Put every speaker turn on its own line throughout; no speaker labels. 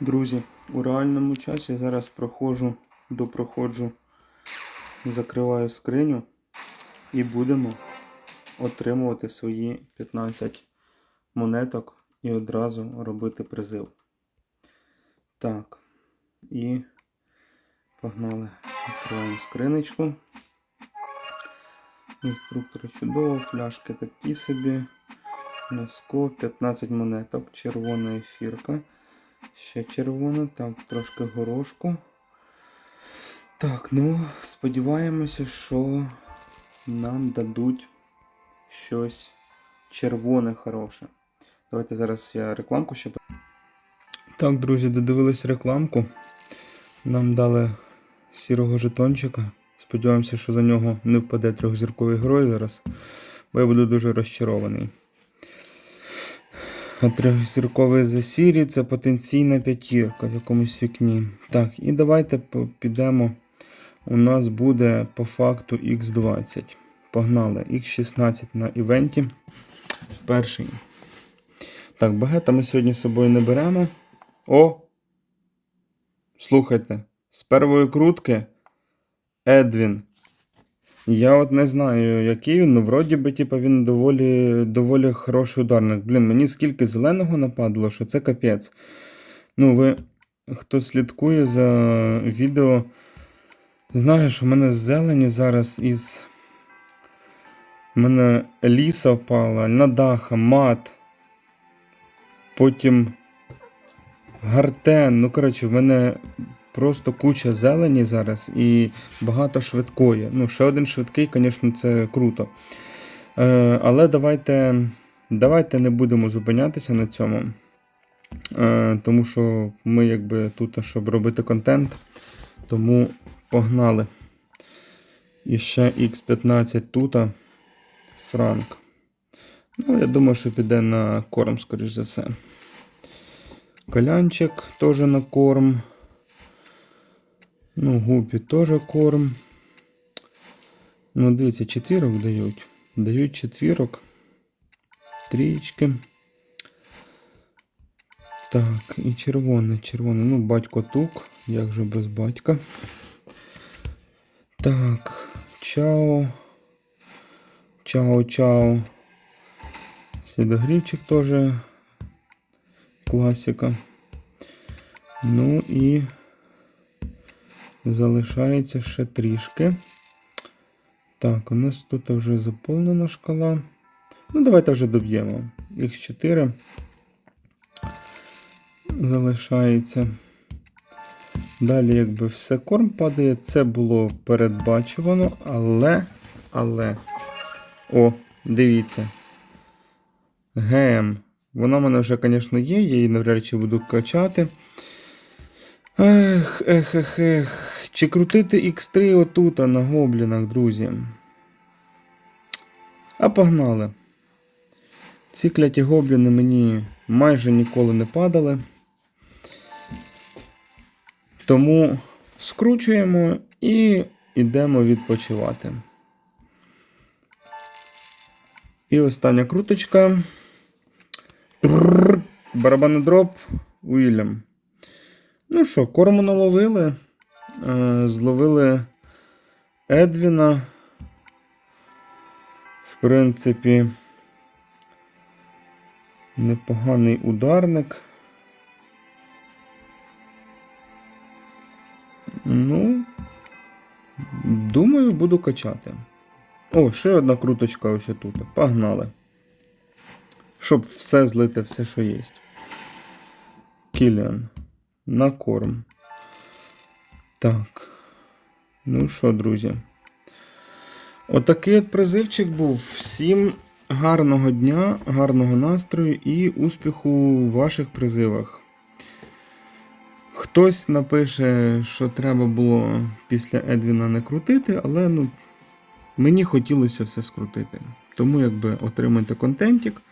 Друзі, у реальному часі зараз проходжу, допроходжу, закриваю скриню і будемо отримувати свої 15 монеток і одразу робити призив. Так, і погнали. Відкриваємо скриничку. Інструктори чудово, фляшки такі собі. Носко 15 монеток, червона ефірка. Ще червона, так, трошки горошку. Так, ну, сподіваємося, що нам дадуть щось червоне хороше. Давайте зараз я рекламку ще. Так, друзі, додивились рекламку. Нам дали сірого жетончика. Сподіваємося, що за нього не впаде трьохзірковий герой зараз, бо я буду дуже розчарований. Трьохзірковий за сірі це потенційна п'ятірка в якомусь вікні. Так, і давайте підемо. У нас буде по факту Х20. Погнали. Х16 на івенті. Перший. Так, багета ми сьогодні з собою не беремо. О! Слухайте, з первої крутки Едвін. Я от не знаю, який він, ну вроді би, типу, він доволі, доволі хороший ударник. Блін, мені скільки зеленого нападало, що це капець. Ну, ви, хто слідкує за відео, знає, що в мене зелені зараз із. У мене ліса впала, надаха, мат. Потім гартен. Ну, коротше, в мене просто куча зелені зараз і багато швидкої. Ну, ще один швидкий, звісно, це круто. Е, але давайте, давайте не будемо зупинятися на цьому. Е, тому що ми якби тут, щоб робити контент. Тому погнали. І ще X15 тут. Франк. Ну, я думаю, що піде на корм, скоріш за все. Колянчик теж на корм. Ну, гупі теж корм. Ну, дивіться, четвірок дають. Дають четвірок. Трічки. Так, і червоне, червоне. Ну, батько тук. Як же без батька. Так, чао. Чао, чао. Слідогрівчик теж класика. Ну і залишається ще трішки. Так, у нас тут вже заповнена шкала. Ну, давайте вже доб'ємо. Їх 4 залишається. Далі, якби все корм падає, це було передбачувано, але. Але. О, дивіться. ГМ. Вона в мене вже, звісно, є, я її навряд чи буду качати. Ех, ех, ех, ех. Чи крутити X3 отут а на гоблінах, друзі? А погнали. Ці кляті гобліни мені майже ніколи не падали. Тому скручуємо і йдемо відпочивати. І остання круточка. Трррр. Барабанний дроп Уільям. Ну що, корму наловили. Е, Зловили Едвіна. В принципі, непоганий ударник. Ну, думаю, буду качати. О, ще одна круточка ось тут. Погнали. Щоб все злити, все, що є. Кіліан. На корм. Так. Ну що, друзі? Отакий от призивчик був. Всім гарного дня, гарного настрою і успіху у ваших призивах. Хтось напише, що треба було після Едвіна не крутити, але ну, мені хотілося все скрутити. Тому якби отримуйте контентик,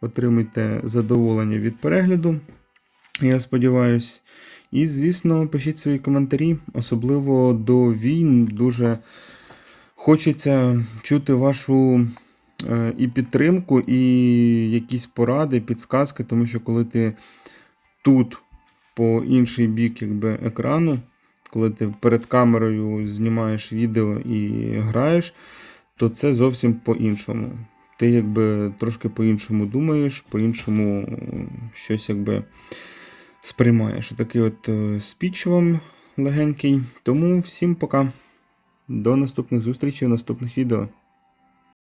отримуйте задоволення від перегляду. Я сподіваюсь. І, звісно, пишіть свої коментарі, особливо до війн. Дуже хочеться чути вашу е, і підтримку, і якісь поради, підсказки, тому що коли ти тут по інший бік якби, екрану, коли ти перед камерою знімаєш відео і граєш, то це зовсім по-іншому. Ти якби трошки по-іншому думаєш, по-іншому щось якби сприймаєш. Такий от е, спіч вам легенький. Тому всім пока. До наступних зустрічей в наступних відео.